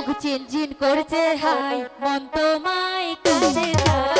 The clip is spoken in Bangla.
বুক চিনচিন করছে হাই মন তোমায় কাছে